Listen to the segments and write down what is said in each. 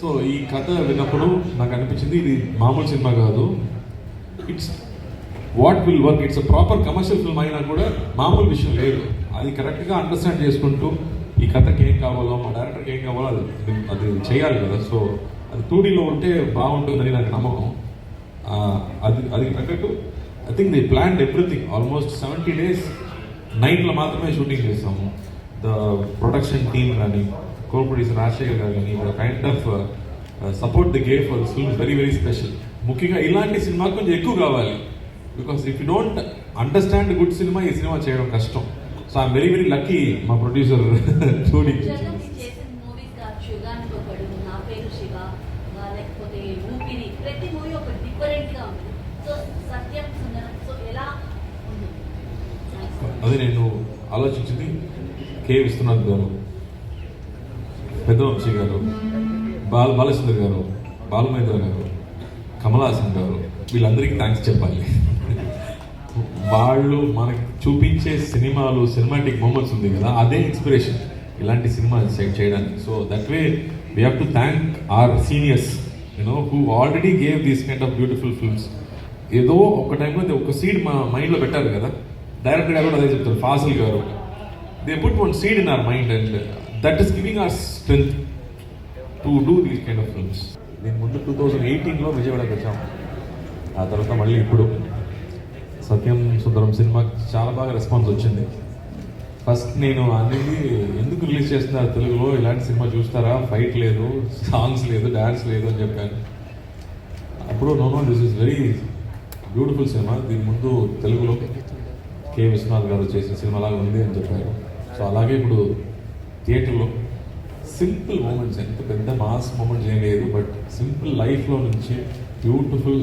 So ఈ కథ విన్నప్పుడు నాకు అనిపించింది ఇది మామూలు సినిమా కాదు. It's what will work it's proper commercial film అయినా కూడా మామూలు విషయం లేదు. అది కరెక్ట్గా అండర్స్టాండ్ చేసుకుంటూ ఈ కథకి ఏం కావాలో మా డైరెక్టర్కి ఏం కావాలో అది అది చేయాలి కదా. సో అది టూడీలో ఉంటే బాగుంటుందని నాకు నమ్మకం. అది అది తగ్గట్టు I think the plan everything almost seventy days నైట్లో మాత్రమే షూటింగ్ చేస్తాము. ద ప్రొడక్షన్ టీమ్ కానీ కో ప్రొడ్యూసర్ రాజశేఖర్ గారు కానీ the kind of support they gave for film very very special ముఖ్యంగా ఇలాంటి సినిమా కొంచెం ఎక్కువ కావాలి. Because if you don't understand good cinema ఈ సినిమా చేయడం కష్టం. So I'm very very lucky మా ప్రొడ్యూసర్ చూడి ప్రతి మూవీ ఒక డిఫరెంట్గా ఉంది. సో సత్యం సుందరం. సో ఎలా అది నేను ఆలోచించింది కే విశ్వనాథ్ గారు పెద్దవంశీ గారు బాల బాలచంద్ర గారు బాలమేంద్ర గారు కమలాసన్ గారు వీళ్ళందరికీ థ్యాంక్స్ చెప్పాలి. వాళ్ళు మనకి చూపించే సినిమాలు సినిమాటిక్ మూమెంట్స్ ఉంది కదా అదే ఇన్స్పిరేషన్ ఇలాంటి సినిమా చేయడానికి. So that way we have to thank our seniors you know who already gave these kind of beautiful films ఏదో ఒక టైంలో ఒక సీడ్ మా మైండ్లో పెట్టారు కదా. డైరెక్టర్ గారు కూడా అదే చెప్తారు Fazil garu. They put one seed in our mind and that is giving our strength to do these kind of films నేను ముందు టూ థౌజండ్ ఎయిటీన్లో విజయవాడకి వచ్చాము ఆ తర్వాత మళ్ళీ ఇప్పుడు సత్యం సుందరం సినిమాకి చాలా బాగా రెస్పాన్స్ వచ్చింది. ఫస్ట్ నేను అనేది ఎందుకు రిలీజ్ చేస్తున్నారు తెలుగులో? ఇలాంటి సినిమా చూస్తారా? ఫైట్ లేదు సాంగ్స్ లేదు డ్యాన్స్ లేదు అని చెప్పాను. అప్పుడు no no this is very beautiful cinema దీని ముందు తెలుగులో కె. విశ్వనాథ్ గారు చేసిన సినిమా లాగా ఉంది అని చెప్పారు సో అలాగే ఇప్పుడు థియేటర్లో సింపుల్ మూమెంట్స్ ఎంత పెద్ద మాస్ మూమెంట్స్ ఏం లేదు బట్ సింపుల్ లైఫ్లో నుంచి బ్యూటిఫుల్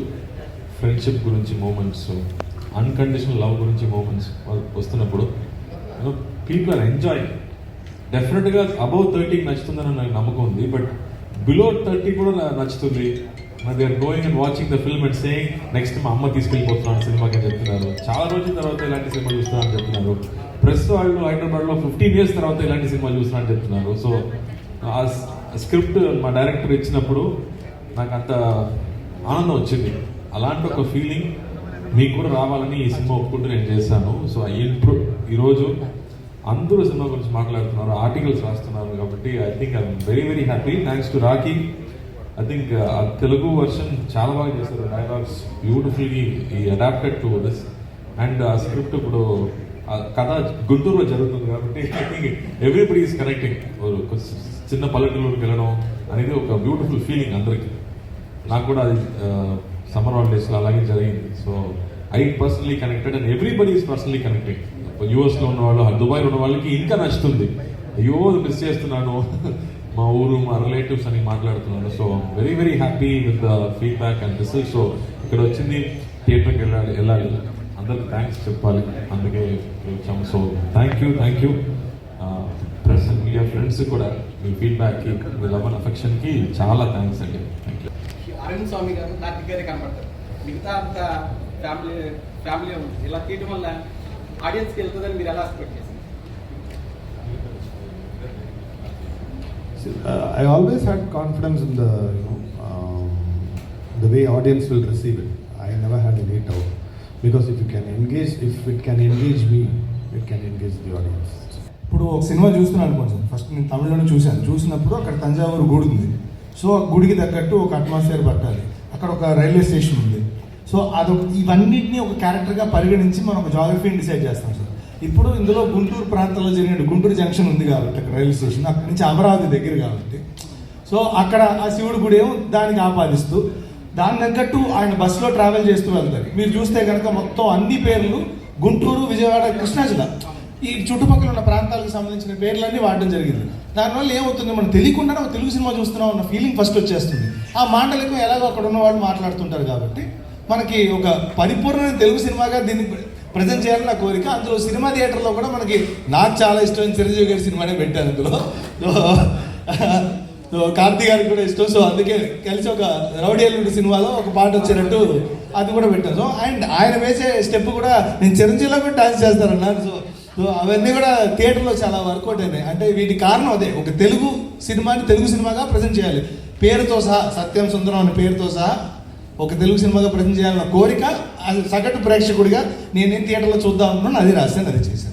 ఫ్రెండ్షిప్ గురించి మూమెంట్స్ అన్కండిషనల్ లవ్ గురించి మూమెంట్స్ వస్తున్నప్పుడు పీపుల్ ఆర్ ఎంజాయ్ డెఫినెట్గా అబౌవ్ థర్టీకి నచ్చుతుందని నాకు నమ్మకం ఉంది బట్ బిలో థర్టీ కూడా నచ్చుతుంది. మరి they are going and watching the film and saying next మా అమ్మ తీసుకెళ్ళిపోతున్నాను సినిమాకి అని చెప్తున్నారు. చాలా రోజుల తర్వాత ఇలాంటి సినిమా చూస్తున్నారని చెప్తున్నారు. ప్రెస్ వాళ్ళు హైదరాబాద్లో ఫిఫ్టీన్ ఇయర్స్ తర్వాత ఇలాంటి సినిమా చూస్తున్నారని చెప్తున్నారు. సో ఆ స్క్రిప్ట్ మా డైరెక్టర్ ఇచ్చినప్పుడు నాకు అంత ఆనందం వచ్చింది. అలాంటి ఒక ఫీలింగ్ మీకు కూడా రావాలని ఈ సినిమా ఒప్పుకుంటూ నేను చేశాను. సో ఇప్పుడు ఈరోజు అందరూ సినిమా గురించి మాట్లాడుతున్నారు ఆర్టికల్స్ రాస్తున్నారు కాబట్టి I think I'm very very happy thanks to Rocky I think uh, ఆ తెలుగు వర్షన్ చాలా బాగా చేశారు. డైలాగ్స్ బ్యూటిఫుల్లీ ఈ అడాప్టెడ్ టు దిస్ అండ్ ఆ స్క్రిప్ట్ ఇప్పుడు ఆ కథ గుంటూరులో జరుగుతుంది కాబట్టి I think everybody is connecting చిన్న పల్లెటూరుకి వెళ్ళడం అనేది ఒక బ్యూటిఫుల్ ఫీలింగ్ అందరికీ. నాకు కూడా అది సమ్మర్ హాలిడేస్లో అలాగే జరిగింది. So I personally connected and everybody is personally connected యూఎస్లో ఉన్న వాళ్ళు దుబాయ్లో ఉన్న వాళ్ళకి ఇంకా నచ్చుతుంది. అయ్యో మిస్ చేస్తున్నాను. మా ఊరు మా రిలేటివ్స్ అని మాట్లాడుతున్నాడు so very very happy with the feedback and result so ఇక్కడ వచ్చింది. థియేటర్కి వెళ్ళాలి వెళ్ళాలి. అందరికి థ్యాంక్స్ చెప్పాలి. అందుకే వచ్చాము. So thank you thank you press and media friends కూడా మీ ఫీడ్బ్యాక్కి మీ లవ్ అండ్ అఫెక్షన్కి చాలా థ్యాంక్స్ అండి. థ్యాంక్ యూ అరవింద్ స్వామి గారు నా దగ్గరే కనబడతారు. మిగతా అంత ఫ్యామిలీ ఫ్యామిలీ ఉంది. ఇలా తీయడం వల్ల ఆడియన్స్కి వెళ్తుందని మీరు ఎలా ఎక్స్పెక్ట్ చేస్తారు? I always had confidence in the you know the way audience will receive it I never had any out because if you can engage if it can engage me it can engage the audience ఇప్పుడు ఒక cinema చూస్తున్నాను కొంచెం first నేను తమిళలోనే చూశాను. చూసినప్పుడు అక్కడ తంజావూరు గుడి ఉంది. సో ఆ గుడికి తగ్గట్టు ఒక అట్మాస్ఫియర్ పట్టాలి. అక్కడ ఒక రైల్వే స్టేషన్ ఉంది. సో అదొక ఇవన్నింటినీ ఒక క్యారెక్టర్గా పరిగణించి మనం ఒక జాగ్రఫీని డిసైడ్ చేస్తాం. సార్ ఇప్పుడు ఇందులో గుంటూరు ప్రాంతంలో జరిగిన గుంటూరు జంక్షన్ ఉంది కాబట్టి అక్కడ రైల్వే స్టేషన్ అక్కడి నుంచి అమరావతి దగ్గర కాబట్టి. సో అక్కడ ఆ శివుడి గుడి ఏమో దానికి ఆపాదిస్తూ దాని తగ్గట్టు ఆయన బస్సులో ట్రావెల్ చేస్తూ వెళ్తారు. మీరు చూస్తే కనుక మొత్తం అన్ని పేర్లు గుంటూరు విజయవాడ కృష్ణా జిల్లా ఈ చుట్టుపక్కల ఉన్న ప్రాంతాలకు సంబంధించిన పేర్లన్నీ వాడడం జరిగింది. దానివల్ల ఏమవుతుంది? మనం తెలియకుండానే ఒక తెలుగు సినిమా చూస్తున్నాం అన్న ఫీలింగ్ ఫస్ట్ వచ్చేస్తుంది. ఆ మాటలకు ఎలాగో అక్కడ ఉన్న వాళ్ళు మాట్లాడుతుంటారు కాబట్టి మనకి ఒక పరిపూర్ణమైన తెలుగు సినిమాగా దీన్ని ప్రజెంట్ చేయాలని నా కోరిక. అందులో సినిమా థియేటర్లో కూడా మనకి నాకు చాలా ఇష్టమైన చిరంజీవి గారి సినిమానే పెట్టాను అందులో. సో కార్తీ గారికి కూడా ఇష్టం. సో అందుకే కలిసి ఒక రౌడీ ఎల్లుడి సినిమాలో ఒక పాట వచ్చినట్టు అది కూడా పెట్టాను సో అండ్ ఆయన వేసే స్టెప్ కూడా నేను చిరంజీవిలో కూడా డాన్స్ చేస్తానన్నారు సో సో అవన్నీ కూడా థియేటర్లో చాలా వర్కౌట్ అయినాయి. అంటే వీటి కారణం అదే. ఒక తెలుగు సినిమాని తెలుగు సినిమాగా ప్రజెంట్ చేయాలి. పేరుతో సహా సత్యం సుందరం అనే పేరుతో సహా ఒక తెలుగు సినిమాగా ప్రజెంట్ చేయాలన్న కోరిక అది సగటు ప్రేక్షకుడిగా నేనేం థియేటర్లో చూద్దాం అనుకున్నాను అది రాశాను అది చేశాను